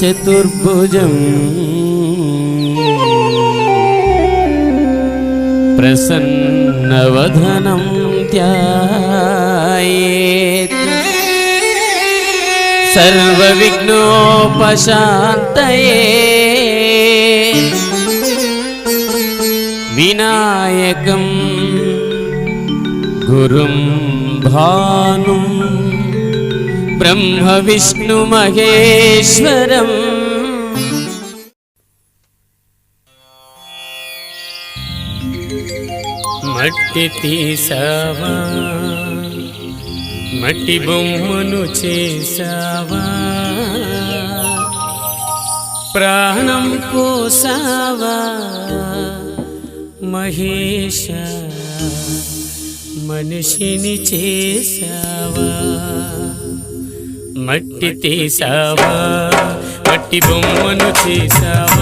चतुर्भुजम् प्रसन्नवधनं ध्यायेत्। सर्वविघ्नोपशान्तये विनायकं गुरुं भानुम् ब्रह्मविष्णुमहेश्वरम् మట్టితి సావా మట్టి బొమ్మను చేసావా ప్రాణం పోసావా మహేష మనిషిని చేసావా మట్టి తీసావా? మట్టి బొమ్మను చేసావా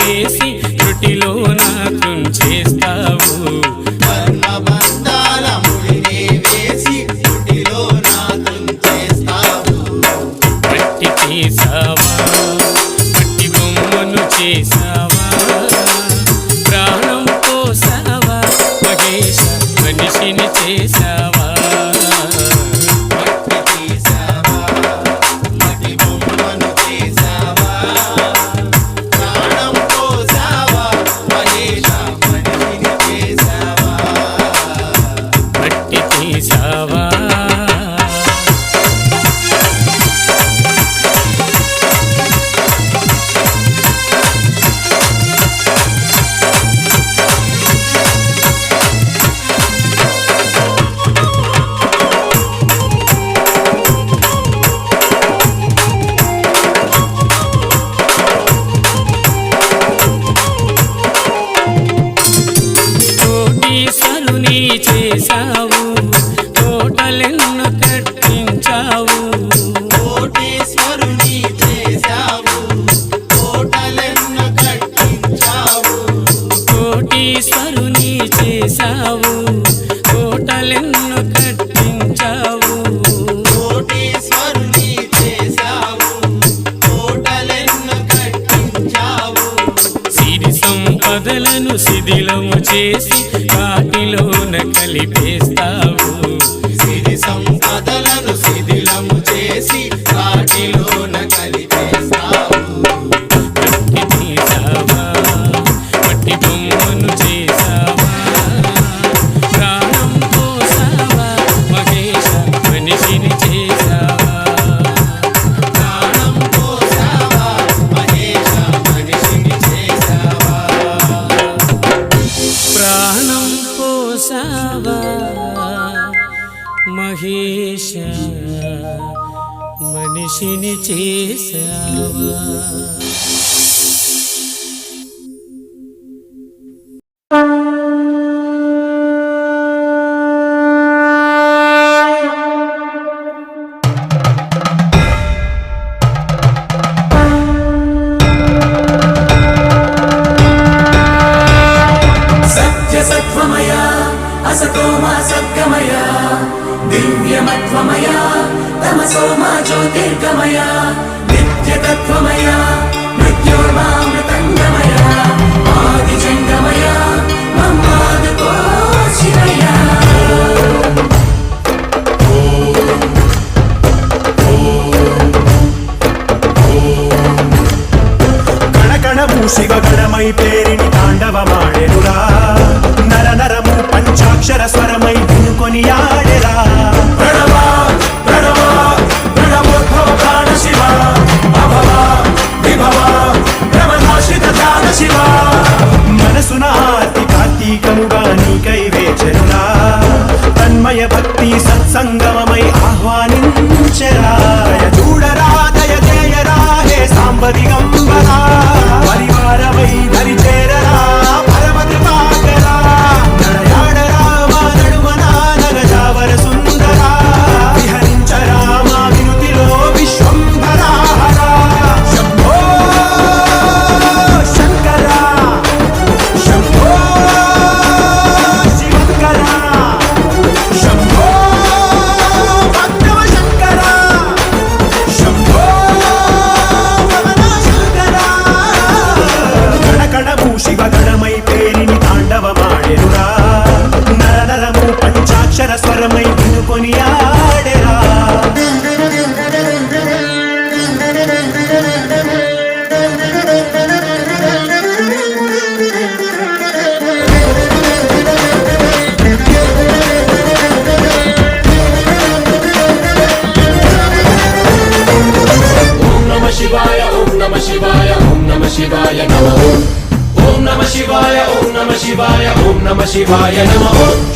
వేసి త్రుటిలో రణము శివగరమై పేరిని తాండవమాడెనురా. నర నరము పంచాక్షర స్వరమై వినుకొని ఆడెరా. ప్రణవా ప్రణవా ప్రణవోద్భవ భక్తి సత్సంగమై ఆహ్వానించరా. చూడరా దయ జయరా సాంబదిగం. శివాయ నమో.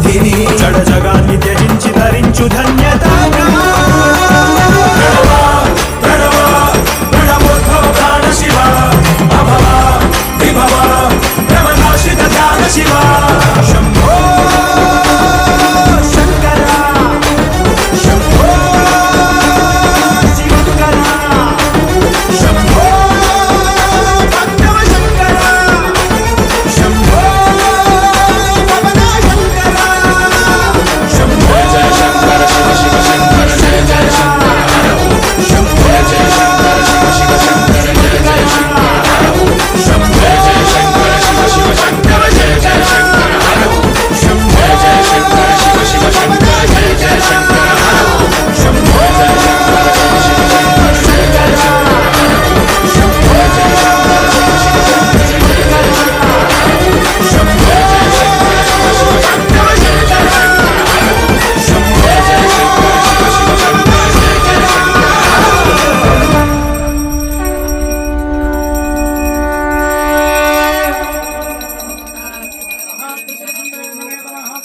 opinion.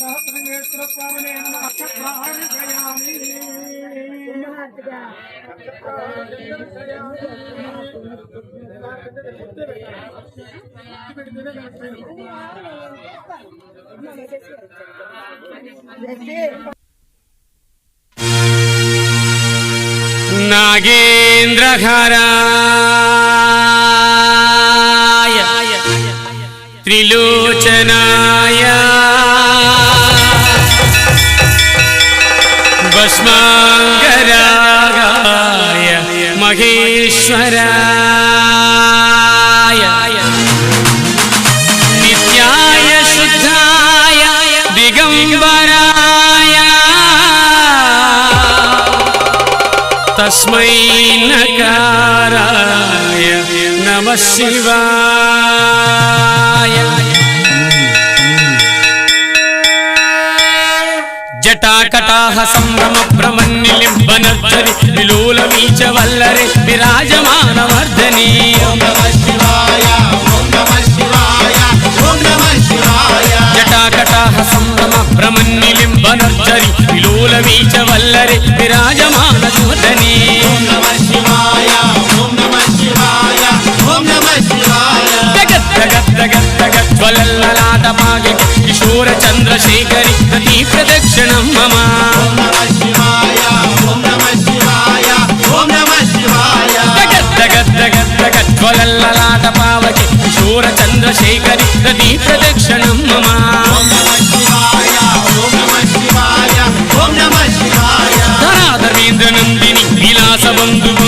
సహస్రనేత్రస్వామినే నమ అక్షప్రాణయామి ശങ്കരായ മഹേശ്വരായ നിത്യായ ശുദ്ധായ ദിഗംബരായ തസ്മൈ നകാരായ നമ ശിവായ. విరాటాహ సంభ్రమ భ్రమన్నిలింబనర్ధని విలోల మీచ వల్లరే విరాజమానవర్ధనీ ಬಂದು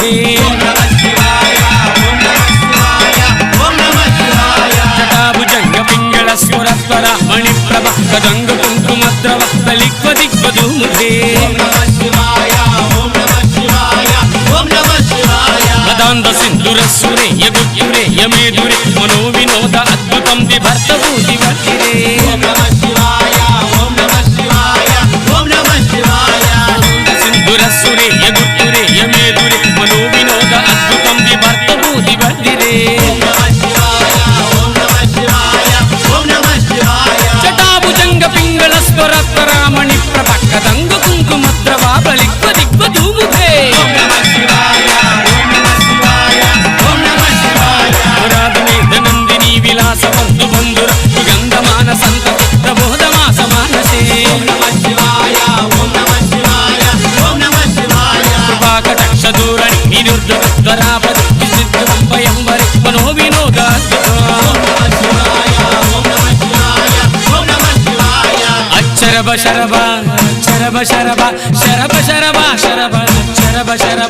శ్రీ భుజంగ పింగళ స్వరస్వర మణిప్రభ గదంగ కుంకుమద్రవ దిగ్వధూముఖే శరభ శరబ శరబ శరబ శరబ శరబ శరబ శరబ